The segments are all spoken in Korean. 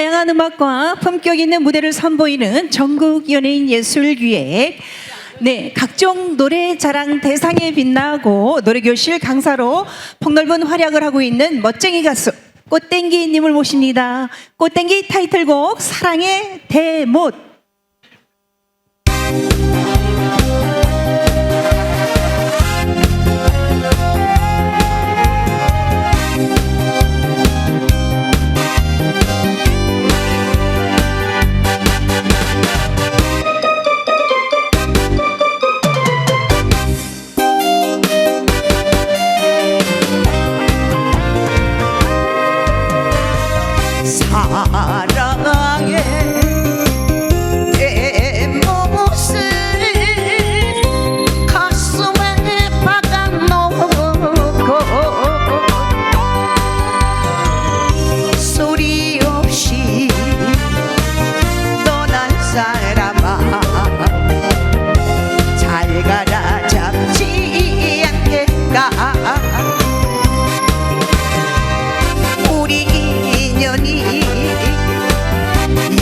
다양한 음악과 품격 있는 무대를 선보이는 전국 연예인 예술기획 네, 각종 노래 자랑 대상에 빛나고 노래교실 강사로 폭넓은 활약을 하고 있는 멋쟁이 가수 꽃땡기님을 모십니다. 꽃땡기 타이틀곡 사랑의 대못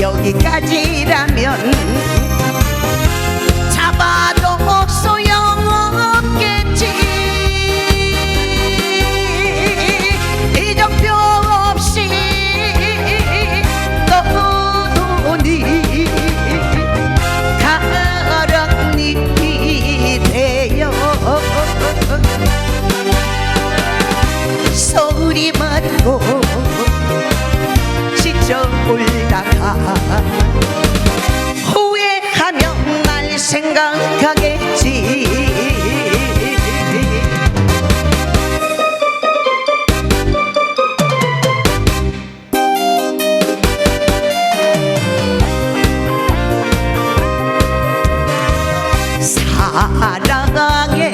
여기까지라면 잡아도 소용없겠지. 이정표 없이 떠도니 가랑잎이 되어 소리 맞고 사랑의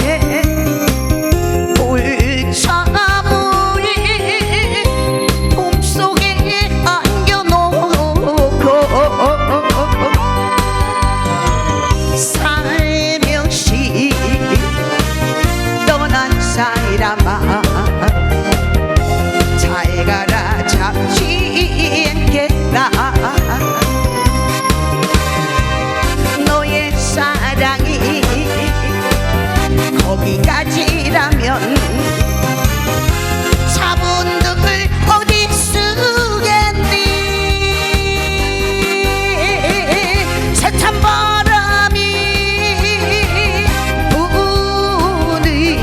거기까지라면 차분득을 어디 쓰겠니? 세찬 바람이 부니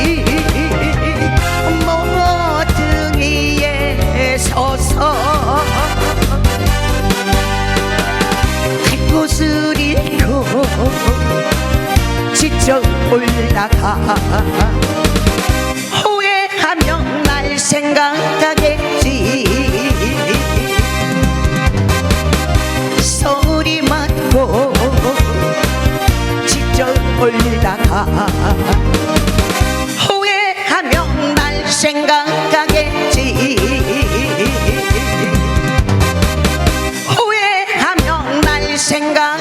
모퉁이에 서서 햇꽃을 잃고 지쳐 올라가 올라가. 후회하며 날 생각하겠지. 후회하며 날 생각하겠지